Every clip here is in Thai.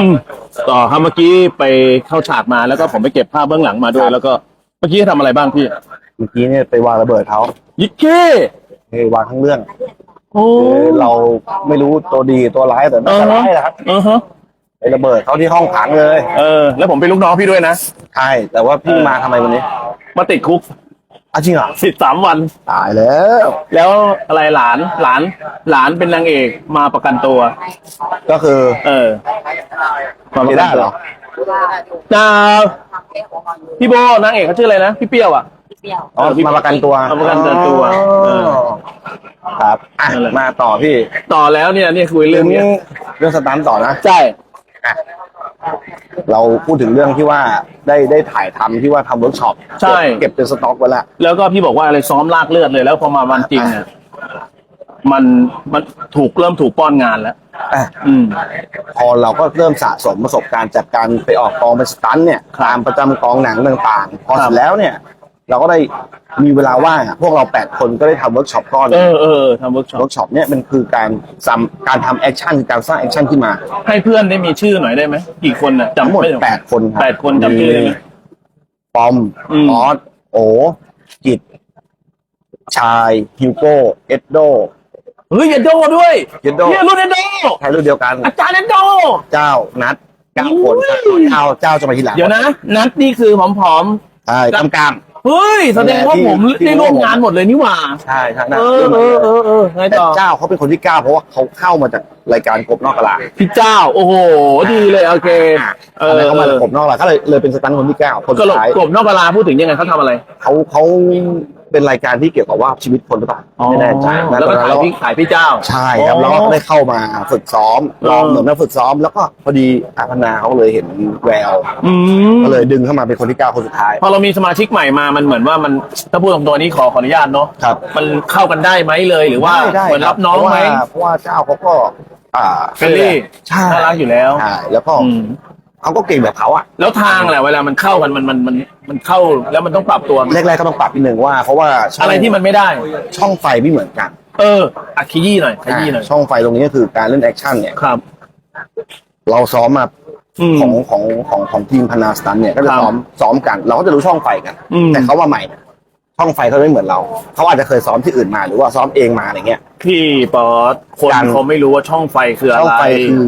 อืมต่อครับเมื่อกี้ไปเข้าฉากมาแล้วก็ผมไปเก็บภาพเบื้องหลังมาด้วย แล้วก็เมื่อกี้ทำอะไรบ้างพี่เมื่อกี้เนี่ยไปวางระเบิดเขายิกเก้เฮ้ยวางทั้งเรื่องโอ้คือเราไม่รู้ตัวดีตัวร้ายแต่เอไม่อร้าฮะยนะครับเออฮะไประเบิดเขาที่ห้องขังเลยเออ แล้วผมเป็นลูกน้องพี่ด้วยนะ ใช่แต่ว่าพี่เออมาทำไมวันนี้มาติดคุก อ้าวจริงเหรอสิบสามวัน ตายแล้ว แล้วอะไรหลานหลานหลานเป็นนางเอกมาประกันตัว ก็คือเออมาประไม่กัได้นตัเหวรอจ้าพี่โบนางเอกเขาชื่ออะไรนะพี่เปรี้ยวอะอ๋อเออพี่มาประกันตัวมาประกันตัวเออครับอะนั่นแหละมาต่อพี่ ต่อแล้วเนี่ยนี่คุยเรื่องเนี้ยเรื่องสตันต์ต่อนะใช่ เราพูดถึงเรื่องที่ว่าได้ได้ถ่ายทำที่ว่าทำเวิร์กช็อปใช่ เก็บเป็นสต็อกไว้แล้วแล้วก็พี่บอกว่าอะไรซ้อมลากเลือดเลยแล้วพอมาวันจริงเนี่ยมันมันถูกเริ่มถูกป้อนงานแล้วอะอืม พอเราก็เริ่มสะสมประสบการณ์จากการไปออกกองเป็นสตันท์เนี่ยครับตามประจำกองหนังต่างๆ พอครับเสร็จแล้วเนี่ย เราก็ได้มีเวลาว่างอะพวกเราแปดคนก็ได้ทำเวิร์กช็อปก้อนเออเออทำเวิร์กช็อเวิปร์กช็อปเนี่ยมันคือการซ้ำการทำแอคชั่นการสร้างแอคชั่นขึ้นมาให้เพื่อนได้มีชื่อหน่อยได้ไหมกี่คนน่ะทั้งจำหมดไม่ได้แปดคนรับแปดคนจำชื่อได้ไหม ปอมอืม ออสโอกิจชายฮิวโก้เอ็ดโด เฮ้ยเอดโดด้วยเอดโด เนี่ยรุ่นเอดโดใช้รุ่นเดียวกันอาจารย์เอดโด เจ้านัดเก้าคนอุ้ย เจ้าเจ้าจะมาทีหลังเดี๋ยวนะ นัดนี่คือผอมใช่กำกามๆ เฮ้ยแสดงว่าผมที่ได้ร่วมงานหมดเลยนี่หว่า ใช่ใช่นะเออเออเออเออไงแต่ต่อเจ้าเขาเป็นคนที่เก้าเพราะว่าเขาเข้ามาจากรายการกบนอกกะลาพี่เจ้า โอ้โหดีเลยโอเคเอออะไรเขามาจากกบนอกกะลาก็เลยเลยเป็นสตันคนที่เก้าคนกสุลดบท้ายกลบนอกกาลาพูดถึงยังไงเขาทำอะไรเขาเขา เป็นรายการที่เกี่ยวกับว่าชีวิตคนหรือเปล่าไม่แน่ใจนะแล้วก็ตอนถ่านั้ยนพี่ขายพี่เจ้า ใช่ครับแล้วก็ได้เข้ามาฝึกซ้อมลองเออเหมือนมาฝึกซ้อม แล้วก็พอดีอาพนาเขาเลยเห็นแววอืมก็เลยดึงเข้ามาเป็นคนที่เก้าคนสุดท้ายพอเรามีสมาชิกใหม่มามันเหมือนว่ามันถ้าพูดตรงตัวนี้ขอขออนุญาตเนาะครับ มันเข้ากันได้ไหมเลยหรือว่าได้ได้เหมือนรับน้องไหมเพราะว่าเพราะว่าเจ้าเขาก็ อ่าเฟรนลี่ใช่น่ารักอยู่แล้ว ใช่แล้วก็อืม เขาก็เก่งแบบเขาอะแล้วทางแหละเวลามันเข้ากันมันมันมันมันเข้าแล้วมันต้องปรับตัวแรกๆก็ต้องปรับนิดนึงว่าเพราะว่าช่งอะไรที่มันไม่ได้ ช่องไฟไม่เหมือนกันเอออะขยี้หน่อยขยี้หน่อยอ่าช่องไฟตรงนี้ก็คือการเล่นแอคชั่นเนี่ยครับ เราซ้อมมาอืม ของของของของทีมพนาสตันเนี่ยก็จะครับซ้อมซ้อมกัน เราก็จะรู้ช่องไฟกัน อืม แต่เขาว่าใหม่เนี่ยช่องไฟเขาไม่เหมือนเราเขาอาจจะเคยซ้อมที่อื่นมาหรือว่าซ้อมเองมาอะไรเงี้ย พี่ป๊อตคนการ เขาไม่รู้ว่าช่องไฟคืออะช่องไร ไฟคือ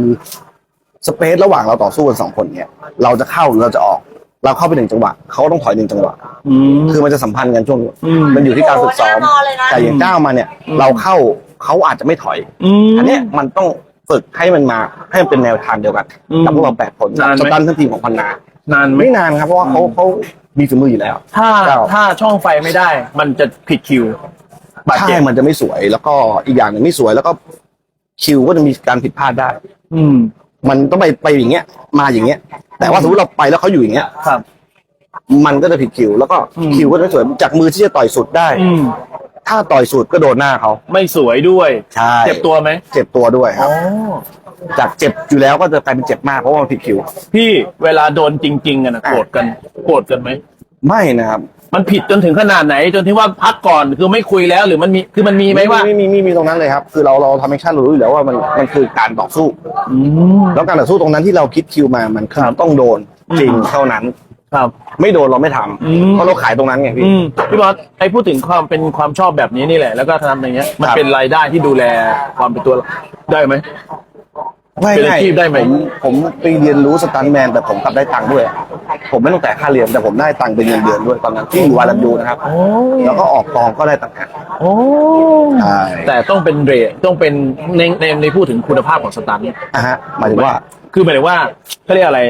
สเปซระหว่างเราต่อสู้กันสองคนเนี่ยเราจะเข้าหรือเราจะออก เราเข้าไปหนึ่งจังหวะเขาก็ต้องถอยหนึ่งจังหวะอืม คือมันจะสัมพันธ์กันช่วงนี้อืม มันอยู่ที่การฝึกซ้อมโอ้โหแน่นอนเลยนะ แต่อย่างก้าวมาเนี่ย อืม เราเข้าเขาอาจจะไม่ถอย อืม อันเนี้ยมันต้องฝึกให้มันมาให้มันเป็นแนวทางเดียวกันอืมกับพวกเราแปดคนนานไหม สตันทั้งทีมของพันนานานไหม ไม่นานครับเพราะว่าเขาเขามีฝีมืออยู่แล้ว ถ้าเจ้า ถ้าช่องไฟไม่ได้ มันจะผิดคิว บาดใช่เจ็บมันจะไม่สวยแล้วก็อีกอย่างหนึ่งไม่สวยแล้วก็คิวก็จะมีการผิดพลาดได้ อืม มันต้องไปไปอย่างเงี้ย มาอย่างเงี้ย แต่ว่าสมมติเราไปแล้วเขาอยู่อย่างเงี้ย ครับ มันก็จะผิดคิว แล้วก็อืม คิวก็จะไม่สวยจากมือที่จะต่อยสุดได้ อืมถ้าต่อยสุดก็โดนหน้าเขาไม่สวยด้วย ใช่เจ็บตัวไหมเจ็บตัวด้วยครับอ๋อจากเจ็บอยู่แล้วก็จะกลายเป็นเจ็บมากเพราะว่ามันผิดคิว พี่เวลาโดนจริงๆอะนะโกรธกัน โกรธกันไหมไม่นะครับ มันผิดจนถึงขนาดไหน จนที่ว่าพักก่อนคือไม่คุยแล้วหรือมันมีคือมันมีไหมว่า ไม่มีไม่มีตรงนั้นเลยครับ คือเราเราทำแอคชั่นเรารู้อยู่แล้วว่ามันมันคือการต่อสู้ อืม แล้วการต่อสู้ตรงนั้นที่เราคิดคิวมามันคือต้องโดนจริงอืมเท่านั้น ครับ ไม่โดนเราไม่ทำอืมเพราะเราขายตรงนั้นไงพี่ อืมพี่บอสไอ้พูดถึงความเป็นความชอบแบบนี้นี่แหละ แล้วก็ทำอย่างเงี้ย มันครับ เป็นรายได้ที่ดูแลความเป็นตัวเราได้ไหม ไม่เป็นอาชีพได้ไหมผมผมไปเรียนรู้สตันท์แมนแต่ผมกลับได้ตังค์ด้วย ผมไม่ต้องแต่ายค่าเรียนแต่ผมได้ตังค์เป็นเงินเดือนด้วยตอนนั้นที่อยู่วารันยูนะครับ โอ้แล้วก็ออกกองก็ได้ตังค์โอ้ใช่แต่ต้องเป็นเรทต้องเป็นในในในพูดถึงคุณภาพของสตาร์ทอะฮะหมายถึงว่า คือหมายถึงว่าเขาเรียกอะไร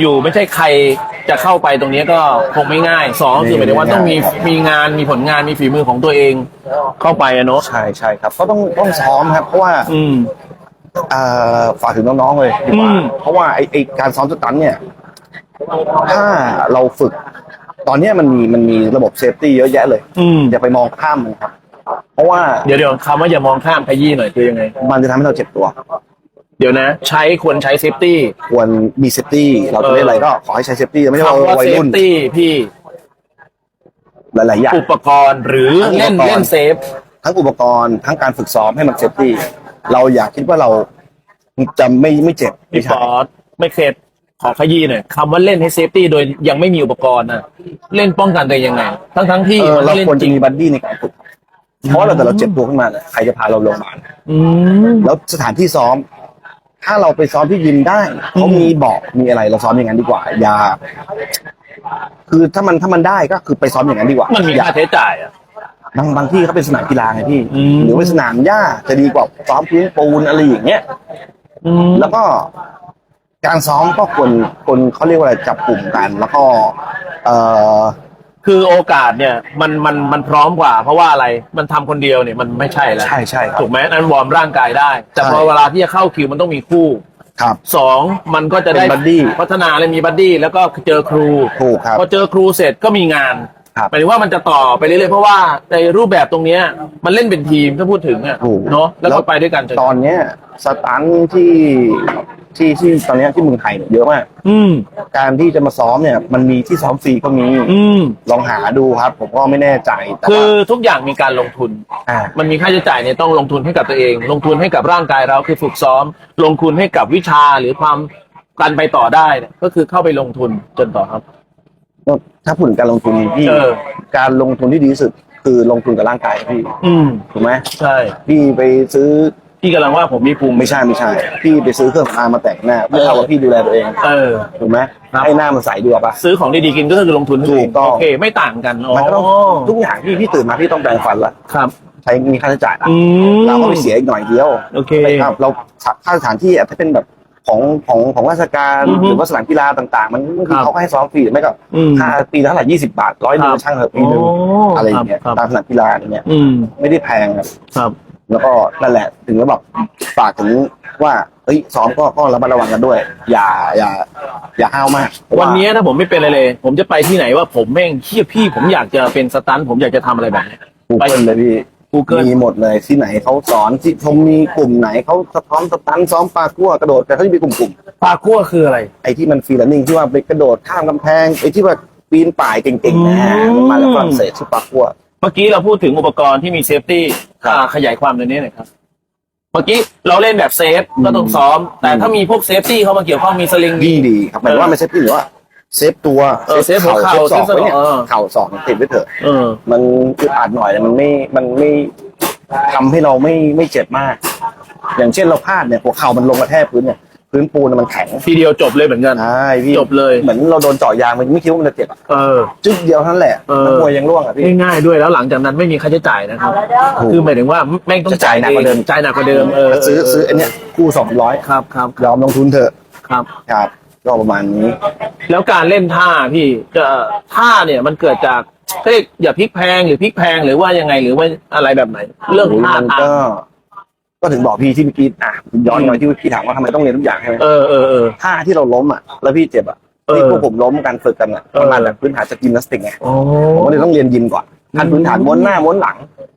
อยู่ๆ ไม่ใช่ใครจะเข้าไปตรงนี้ก็คงไม่ง่ายสองคือหมายถึงว่าต้องมีมีงานมีผลงานมีฝีมือของตัวเองเข้าไปอะเนาะใช่ใช่ครับ ก็ต้องต้องซ้อมครับ เพราะว่า อืมเอ่อ ฝากถึงน้องๆเลยดีกว่าอืมเพราะว่าไอไอการซ้อมสตันท์เนี่ย ถ้าเราฝึก ตอนเนี้ยมันมีมันมีระบบเซฟตี้เยอะแยะเลยอืมอย่าไปมองข้ามมันครับ เพราะว่าเดี๋ยวเดี๋ยวคำว่าอย่ามองข้ามขยี้หน่อยคือยังไง มันจะทำให้เราเจ็บตัว เดี๋ยวนะ ใช้ควรใช้เซฟตี้ควรมีเซฟตี้เราจะเล่นอะไรก็ขอให้ใช้เซฟตี้ไม่ใช่ว่าคำว่าวัยเซฟรุ่นตี้พี่หลายๆอย่างอุปกรณ์หรือทั้งเล่นอุปกรณ์เล่นเซฟทั้งอุปกรณ์ทั้งการฝึกซ้อมให้มันเซฟตี้ เราอยากคิดว่าเราจะไม่ไม่เจ็บไม่พี่ใช่ป๊อตไม่เคสขอขยี้หน่อยคำว่าเล่นให้เซฟตี้โดยยังไม่มีอุปกรณ์นะเล่นป้องกันตัวเองยังไง ทั้งทั้งๆที่เออมันเราไม่เล่นควรจจะริงมีบัดดี้ในการฝึกเพราะว่าเราแต่เราเจ็บตัวขึ้นมาเนี่ยใครจะพาเราโรงพยาบาลอืม แล้วสถานที่ซ้อม ถ้าเราไปซ้อมที่ยิมได้เขามีบอกมีอะไรเราซ้อมอย่างนั้นดีกว่า อย่า คือถ้ามันถ้ามันได้ก็คือไปซ้อมอย่างนั้นดีกว่ามันมีอย่าค่าใช้จ่ายอะ บางบางที่เขาเป็นสนามกีฬาไงพี่อืมหรือว่าสนามหญ้าจะดีกว่าซ้อมพื้นปูนอะไรอย่างเงี้ยอืมแล้วก็การซ้อมก็ควรคนเขาเรียกว่าอะไรจับกลุ่มกัน แล้วก็ เอ่อคือโอกาสเนี่ยมันมันมันพร้อมกว่า เพราะว่าอะไรมันทำคนเดียวเนี่ยมันไม่ใช่แล้วใช่ใช่ครับถูกไหมนั้นวอร์มร่างกายได้ แต่ใช่พอเวลาที่จะเข้าคิวมันต้องมีคู่ครับสองมันก็จะได้เป็นบัดดี้พัฒนาเลยมีบัดดี้แล้วก็เจอครูถูกครับพอเจอครูเสร็จก็มีงาน ครับหมายถึงว่ามันจะต่อไปเรื่อยๆเพราะว่าในรูปแบบตรงเนี้ยมันเล่นเป็นทีมถ้าพูดถึงอะถูกเนาะแล้วก็ไปด้วยกันจนตอนเนี้ยสตันที่ที่ที่ตอนเนี้ยที่เมืองไทยเนี่ยเยอะมาก อืม การที่จะมาซ้อมเนี่ย มันมีที่ซ้อมฟรีก็มีอืม ลองหาดูครับ ผมก็ไม่แน่ใจแต่คือว่าทุกอย่างมีการลงทุน อ่า มันมีค่าใช้จ่ายเนี่ยต้องลงทุนให้กับตัวเอง ลงทุนให้กับร่างกายเราคือฝึกซ้อม ลงทุนให้กับวิชาหรือความการไปต่อได้เนี่ยก็คือเข้าไปลงทุนจนต่อครับ ถ้าพูดถึงการลงทุนพี่เออ การลงทุนที่ดีที่สุด คือลงทุนกับร่างกายพี่อืมถูกไหมใช่พี่ไปซื้อพี่กำลังว่าผมมีภูมิไม่ใช่ไม่ใช่พี่ไปซื้อเครื่องสำอางมาแต่งหน้าไม่เท่ากับพี่ดูแลตัวเองเออ ถูกไหมครับ ให้หน้ามันใสดีกว่าปะ ซื้อของดีๆกินก็คือลงทุนให้ถูกต้อง โอเค ไม่ต่างกันอ๋อมันก็ต้องทุกอย่างที่พี่ตื่นมาพี่ต้องแปรงฟันละครับ ใช้มีค่าใช้จ่ายละอืมเราก็ไปเสียอีกหน่อยเดียวโอเค ไปครับเราค่าสถานที่อาจจะเป็นแบบ ของของของราชการอือฮึหรือว่าสนามกีฬาต่าง ๆ มันบางทีครับเขาก็ให้ซ้อมฟรีหรือไม่ก็อืม ค่าปีละเท่าไหร่ยี่สิบาทร้อยหนึ่งครับช่างเถอะปีหนึ่งโอ้อะไรอย่างเงี้ยครับตามสนามกีฬาอย่างเงี้ยอืมไม่ได้แพงครับ ครับ แล้วก็นั่นแหละถึงแล้วแบบฝากถึงว่าเฮ้ยซ้อมก็ก็ระมัดระวังกันด้วย อย่าอย่า อย่าห้าวมากเพราะาวันนี้ถ้าผมไม่เป็นอะไรเลย ผมจะไปที่ไหนว่าผมแม่งเฮียพี่ ผมอยากจะเป็นสตันท์ผมอยากจะทำอะไรแบบนี้ กูเกิลเลยพี่ Google มีหมดเลยที่ไหนเขาสอนที่ผมมีกลุ่มไหนเขาซ้อมสตันซ้อมปากั้วกระโดดแต่เขาจะมีกลุ่มกลุ่มปลากั้วคืออะไร ๆไอ้ที่มันฟรีแลนนิ่งที่ว่าไปกระโดดข้ามกำแพงไอ้ที่ว่าปีนป่ายเก่งๆนะฮะอืมมาจากฝรั่งเศสชื่อปากั้ว เมื่อกี้เราพูดถึงอุปกรณ์ที่มีเซฟตี้ครับอ่าขยายความตัวนี้หน่อยครับ เมื่อกี้เราเล่นแบบเซฟก็ต้องซ้อม แต่ถ้ามีพวกเซฟตี้เข้ามาเกี่ยวข้องมีสลิง ยิ่งดีครับหมายถึงว่าไม่ใช่พี่หรือว่า เซฟตัวเออเซฟหัวเข่าเซฟศอกเซฟสะโพกไว้เนี่ยเออ เข่าสองติดไว้เถอะ เออ มันอึดอัดหน่อยแต่มันไม่มันไม่ทำให้เราไม่ไม่เจ็บมาก อย่างเช่นเราพลาดเนี่ยหัวเข่ามันลงกระแทกพื้นเนี่ยพื้นปูนมันแข็งทีเดียวจบเลยเหมือนกัน ใช่พี่จบเลย เหมือนเราโดนเจาะยางมันไม่คิดว่ามันจะเจ็บอะเออ จึ๊กเดียวเท่านั้นแหละเออ นักมวยยังร่วงอะพี่ ง่ายๆด้วยแล้วหลังจากนั้นไม่มีค่าใช้จ่ายนะครับถูกคือหมายถึงว่าแม่งต้องจะจ่ายหนักกว่าเดิม จ่ายหนักกว่าเดิมเออซื้อซื้ออันเนี้ยคู่สองร้อยครับครับยอมลงทุนเถอะครับ ครับ ก็ประมาณนี้ แล้วการเล่นท่าพี่จะท่าเนี่ยมันเกิดจากเฮ้ยอย่าพลิกแพงหรือพลิกแพงหรือว่ายังไงหรือว่าอะไรแบบไหน เรื่องท่ามันทางก็ ก็ถึงบอกพี่ที่เมื่อกี้อะย้อนหน่อยที่พี่ถามว่าทำไมต้องเรียนทุกอย่างใช่ไหมเออเออเออ ท่าที่เราล้มอะแล้วพี่เจ็บอะเออที่พวกผมล้มกันฝึกกันอะเออประมาณแบบพื้นฐานสกิมนาสติกไงโอ้ผมก็เลยต้องเรียนยิมก่อนขั้นพื้นฐานม้วนหน้าม้วนหลัง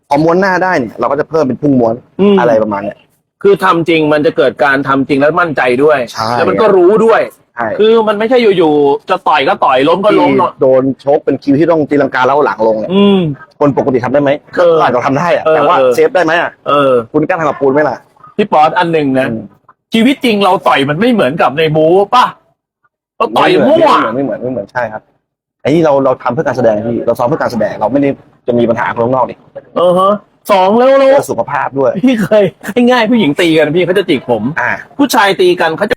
พอม้วนหน้าได้เนี่ยเราก็จะเพิ่มเป็นพุ่งม้วนมอะไรประมาณเนี้ย คือทำจริงมันจะเกิดการทำจริงแล้วมั่นใจด้วย ใช่ แล้วมันก็รู้ด้วย ใช่คือมันไม่ใช่อยู่ๆจะต่อยก็ต่อยล้มก็ล้มเนาะที่โดนชกเป็นคิวที่ต้องตีลังกาแล้วหลังลงเนี่ยอืม คนปกติทำได้ไหมเออก็อาจจะทำได้อะเออแต่ว่าเออ เซฟได้ไหมอะเออ คุณกล้าทำกับปูนไหมล่ะ พี่ป๊อตอันหนึ่งนะชีวิตจริงเราต่อยมันไม่เหมือนกับในบูป่ะเราต่อยไเหมั่ว ไม่เหมือนไม่เหมือนไม่เหมือนใช่ครับไอ้นี่เราเราทำเพื่อการแสดงพี่เราซ้อมเพื่อการแสดงเราไม่ได้จะมีปัญหาคนข้างนอกนี่เออฮะสองแล้วแล้วเพื่อสุขภาพด้วย พี่เคยง่ายๆผู้หญิงตีกันพี่เขาจะจิกผม อ่า ผู้ชายตีกันเขาจะ